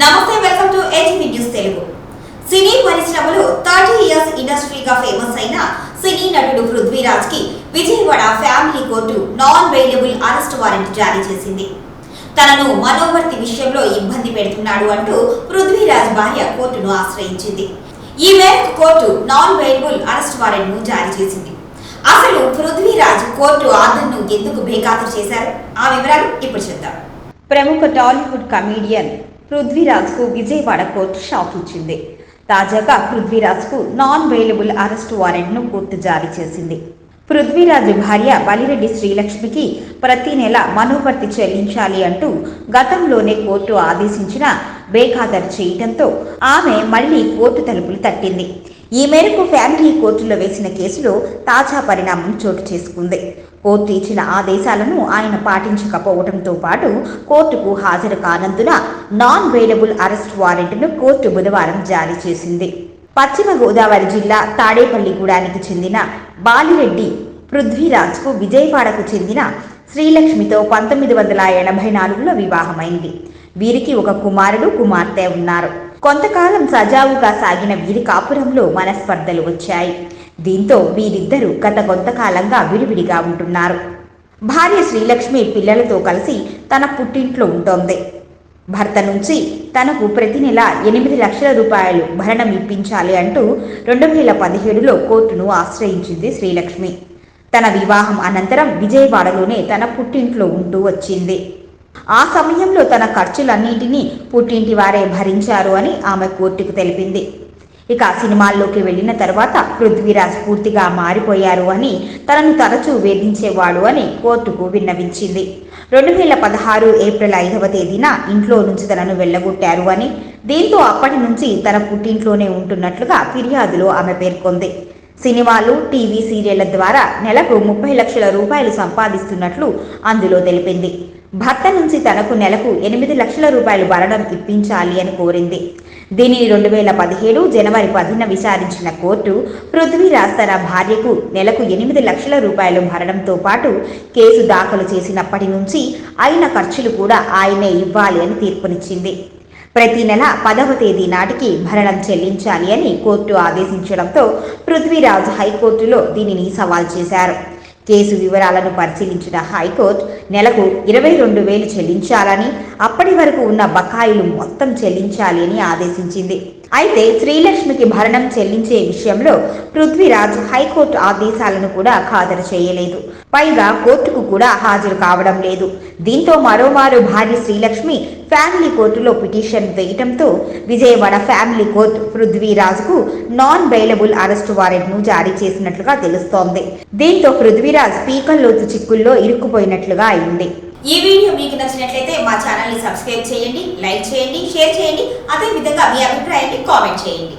నమస్తే welcome to ATV news Telugu. సినీ పరిశ్రమలో thirty years ఇండస్ట్రీగా ఫేమస్ అయిన సినీ నటుడు పృథ్వీరాజ్కి Vijayawada family court non bailable arrest warrant జారీ చేసింది. తనను మనోవర్తి విషయంలో ఇబ్బంది పెడుతున్నాడు అంటూ పృథ్వీరాజ్ భార్య కోర్టును ఆశ్రయించింది. ఈ మేరకు కోర్టు నాన్ బెయిలబుల్ అరెస్ట్ వారెంట్ను జారీ చేసింది. అసలు పృథ్వీరాజ్ కోర్టు ఆర్డర్ను ఎందుకు బేఖాతరు చేశారు? ఆ వివరాలు ఇప్పుడు చెప్తాం. ప్రముఖ టాలీవుడ్ కమీడియన్ పృథ్వీరాజ్కు విజయవాడ కోర్టు షాక్ ఇచ్చింది. తాజాగా పృథ్వీరాజ్కు నాన్ వెయిలబుల్ అరెస్ట్ వారెంట్ను కోర్టు జారీ చేసింది. పృథ్వీరాజు భార్య బలిరెడ్డి శ్రీలక్ష్మికి ప్రతి నెల మనోభర్తి చెల్లించాలి అంటూ గతంలోనే కోర్టు ఆదేశించిన బేఖాతరు చేయటంతో ఆమె మళ్ళీ కోర్టు తలుపులు తట్టింది. ఈ మేరకు ఫ్యామిలీ కోర్టులో వేసిన కేసులో తాజా పరిణామం చోటు చేసుకుంది. కోర్టు ఇచ్చిన ఆదేశాలను ఆయన పాటించకపోవడంతో పాటు కోర్టుకు హాజరు కానందున నాన్ వేలబుల్ అరెస్ట్ వారెంట్ను కోర్టు బుధవారం జారీ చేసింది. పశ్చిమ గోదావరి జిల్లా తాడేపల్లిగూడానికి చెందిన బాలిరెడ్డి పృథ్వీరాజ్కు విజయవాడకు చెందిన శ్రీలక్ష్మితో పంతొమ్మిది వందల ఎనభై నాలుగులో వివాహమైంది. వీరికి ఒక కుమారుడు కుమార్తె ఉన్నారు. కొంతకాలం సజావుగా సాగిన వీరి కాపురంలో మనస్పర్ధలు వచ్చాయి. దీంతో వీరిద్దరూ గత కొంతకాలంగా విడివిడిగా ఉంటున్నారు. భార్య శ్రీలక్ష్మి పిల్లలతో కలిసి తన పుట్టింట్లో ఉంటోంది. భర్త నుంచి తనకు ప్రతి నెల ఎనిమిది లక్షల రూపాయలు భరణం ఇప్పించాలి అంటూ రెండు వేల పదిహేడులో కోర్టును ఆశ్రయించింది శ్రీలక్ష్మి. తన వివాహం అనంతరం విజయవాడలోనే తన పుట్టింట్లో ఉంటూ వచ్చింది. ఆ సమయంలో తన ఖర్చులన్నింటినీ పుట్టింటి వారే భరించారు అని ఆమె కోర్టుకు తెలిపింది. ఇక సినిమాల్లోకి వెళ్ళిన తర్వాత పృథ్వీరాజ్ పూర్తిగా మారిపోయారు అని తనను తరచూ వేధించేవాడు అని కోర్టుకు విన్నవించింది. రెండు వేల పదహారు ఏప్రిల్ ఐదవ తేదీన ఇంట్లో నుంచి తనను వెళ్ళగొట్టారు అని దీంతో అప్పటి నుంచి తన పుట్టింట్లోనే ఉంటున్నట్లుగా ఫిర్యాదులో ఆమె పేర్కొంది. సినిమాలు టీవీ సీరియళ్ళ ద్వారా నెలకు ముప్పై లక్షల రూపాయలు సంపాదిస్తున్నట్లు అందులో తెలిపింది. భర్త నుంచి తనకు నెలకు ఎనిమిది లక్షల రూపాయలు భరణం ఇప్పించాలి అని కోరింది. దీనిని రెండు వేల పదిహేడు జనవరి పదిన విచారించిన కోర్టు పృథ్వీరాజ్ తన భార్యకు నెలకు ఎనిమిది లక్షల రూపాయలు భరణంతో పాటు కేసు దాఖలు చేసినప్పటి నుంచి అయిన ఖర్చులు కూడా ఆయనే ఇవ్వాలి అని తీర్పునిచ్చింది. ప్రతి నెల పదవ తేదీ నాటికి భరణం చెల్లించాలి అని కోర్టు ఆదేశించడంతో పృథ్వీరాజ్ హైకోర్టులో దీనిని సవాల్ చేశారు. కేసు వివరాలను పరిశీలించిన హైకోర్టు నెలకు ఇరవై రెండు వేలు చెల్లించాలని అప్పటి వరకు ఉన్న బకాయిలు మొత్తం చెల్లించాలి అని ఆదేశించింది. అయితే శ్రీలక్ష్మికి భరణం చెల్లించే విషయంలో పృథ్వీరాజ్ హైకోర్టు ఆదేశాలను కూడా ఖాతరు చేయలేదు. పైగా కోర్టుకు కూడా హాజరు కావడం లేదు. దీంతో మరోమారు భార్య శ్రీలక్ష్మి ఫ్యామిలీ కోర్టులో పిటిషన్ వేయటంతో విజయవాడ ఫ్యామిలీ కోర్టు పృథ్వీరాజ్కు నాన్ బెయిలబుల్ అరెస్టు వారెంట్ను జారీ చేసినట్లుగా తెలుస్తోంది. దీంతో పృథ్వీరాజ్ పీకల్లోతు చిక్కుల్లో ఇరుక్కుపోయినట్లుగా అయింది. ఈ వీడియో మీకు నచ్చినట్లయితే మా సబ్స్క్రైబ్ చేయండి లైక్ చేయండి షేర్ చేయండి అదే విధంగా మీ అభిప్రాయాన్ని కామెంట్ చేయండి.